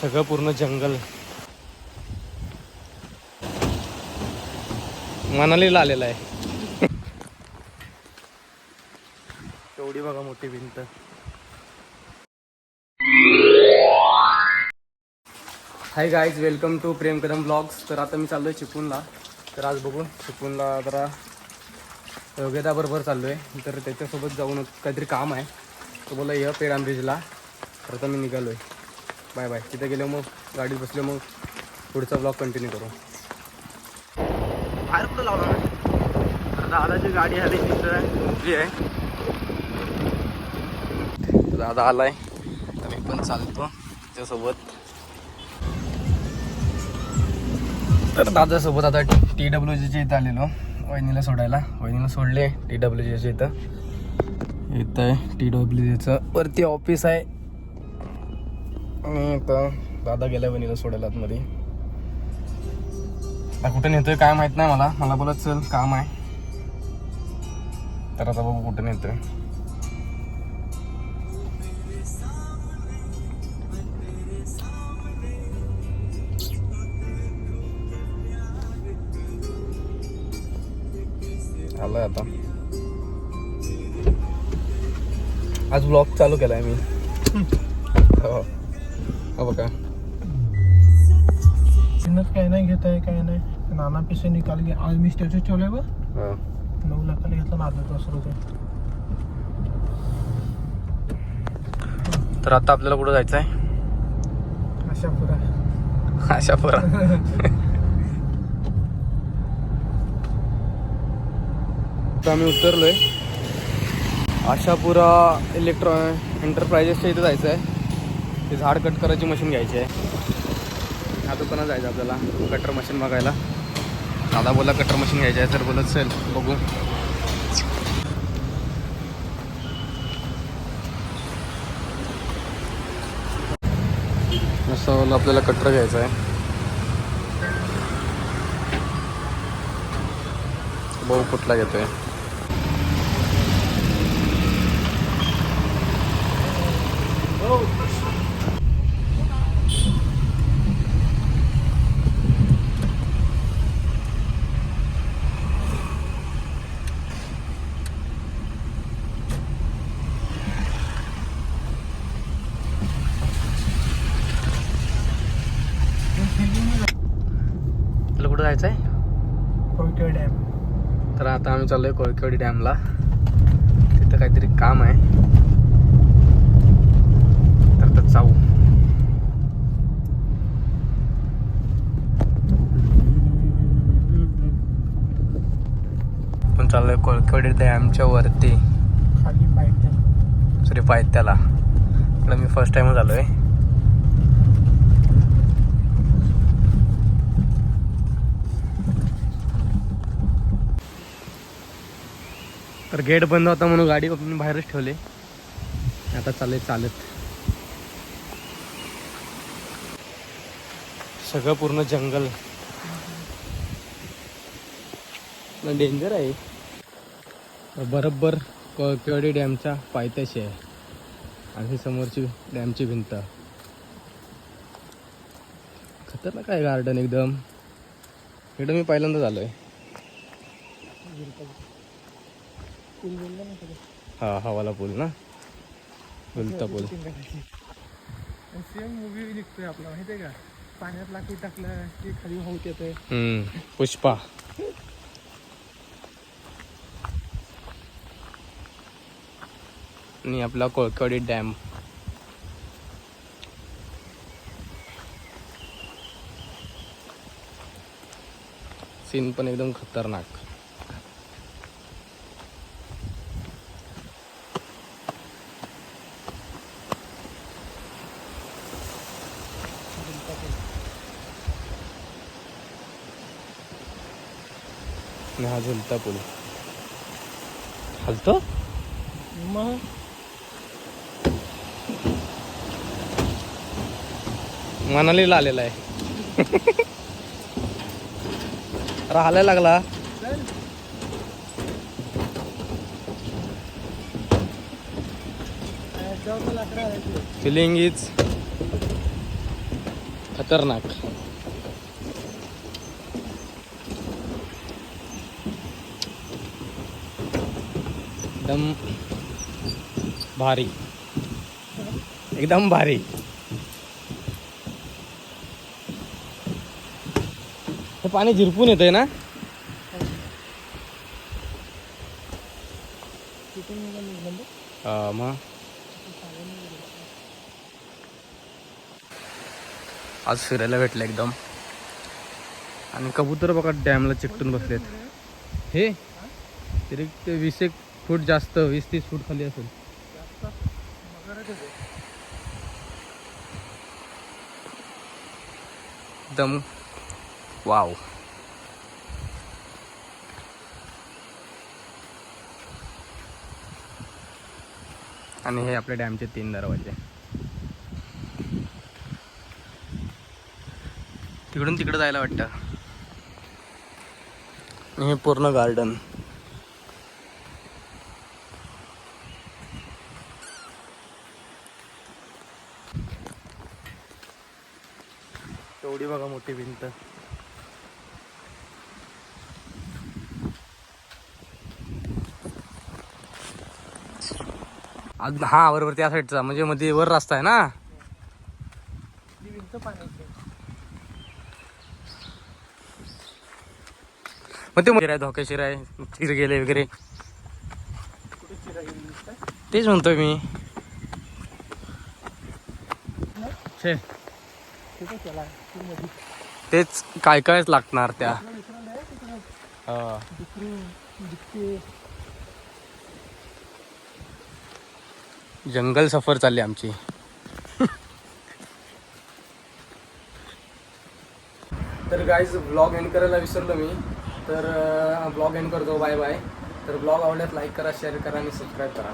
सगळं पूर्ण जंगल. मनालीला आलेला आहे. एवढी बघा मोठी भिंत. Hi guys welcome to Prem Kadam vlogs तर आता मी चाललो आहे चिपूनला तर आज बघून चिपूनला जरा योग्यताबरोबर चाललो आहे तर त्याच्यासोबत जाऊन काहीतरी काम आहे. तो बोला ये पेराम ब्रिजला तर आता मी निघालो आहे बाय बाय. तिथे गेलो मग गाडीत बसलो मग पुढचा ब्लॉग कंटिन्यू करू. बाहेर कुठं लावला दादाची गाडी आली तिथं आहे. तर दादा आलाय. तर मी पण चालतो त्याच्यासोबत तर दादासोबत आता टी डब्ल्यू जीच्या इथं आलेलो. वहिनीला सोडायला. वहिनीला सोडले टी डब्ल्यू जीच्या इथं. इथं आहे टी डब्ल्यू जीचं वरती ऑफिस आहे. आणि आता दादा गेला वनीला सोडायला आतमध्ये. आता कुठं नेतोय काय माहीत नाही मला. मला बोलत चल काम आहे. तर आता बघू कुठं नेतोय. आलाय आता. आज ब्लॉग चालू केलाय मी. हो. बघा. चिन्हच काय नाही घेत आहे काय नाही. नाना पैसे निकाल घे. आज मी स्टॅच्यू ठेवले बघ. हो. नऊ लाखाला घेतला ना अर्धा तास रुपये. तर आता आपल्याला कुठं जायचं आहे आशापुरा. तर आम्ही उतरलोय. आशापुरा इलेक्ट्रॉ एंटरप्राइजेसच्या इथं जायचं आहे ते झाड कट करायची मशीन घ्यायची आहे. ह्या दुकानात जायचं आपल्याला कटर मशीन बघायला. दादा बोला कटर मशीन घ्यायची आहे तर बोलत सेल बघू. असं आपल्याला कटर घ्यायचं आहे. भाऊ कुठला घेतोय. आहे कुठं जायचं आहे डॅम. तर आता आम्ही चाललोय कोळकेवाडी डॅमला. तिथं काहीतरी काम आहे. तर आता जाऊ. पण चाललोय कोळकेवाडी डॅमच्या वरती. सॉरी पायथ्याला. मी फर्स्ट टाइमच आलोय. तर गेट बंद होता म्हणून गाडी आपण बाहेरच ठेवले. आता चालले चालत. सगळं पूर्ण जंगल. डेंजर आहे. बरोबर केवडी डॅमचा पायथ्याशी आहे. आणि समोरची डॅमची भिंत. खतरनाक आहे गार्डन एकदम. इकडं मी पहिल्यांदा झालोय. आहे हा हवाला पूल ना? गुलता पूल. सेम मूवी निघतोय आपला माहिती आहे का? पाण्यात लाकूड टाकलं की खाली होत येते पुष्पा. आणि आपला कोळकवाडी डॅम. सीन पण एकदम खतरनाक. आणि हा झुलता पूल. हलतो? मग? मनालीला आलेला आहे. राहायला लागला. फिलिंग इज खतरनाक. एकदम भारी. एकदम भारी. हे पाणी झिरपून येतंय ना? मग? आज फिरायला भेटलं एकदम. आणि कबूतर बघा डॅमला चिकटून बसलेत. हे तरी ते वीस एक फूट जास्त वीस तीस फूट खाली असेल. एकदम वाव. आणि हे आपल्या डॅमचे तीन दरवाजे. तिकडून तिकडे जायला वाटतं. हे पूर्ण गार्डन तेवढी बघा मोठी भिंत. आज हा बरोबर त्या साईडचा म्हणजे मध्ये वर रस्ता आहे ना ती भिंत पाण्याची मग ते मंदिर आहे धोकेशीर आहे चिर गेले वगैरे. तेच म्हणतोय मी. तिथं तेच काय कायच लागणार त्या. हा. जंगल सफर चालली आमची. तर गाईज ब्लॉग एंड करायला विसरलो मी. तर ब्लॉग एंड करतो. बाय बाय तर ब्लॉग आवडल्यास लाईक करा शेअर करा आणि सबस्क्राईब करा.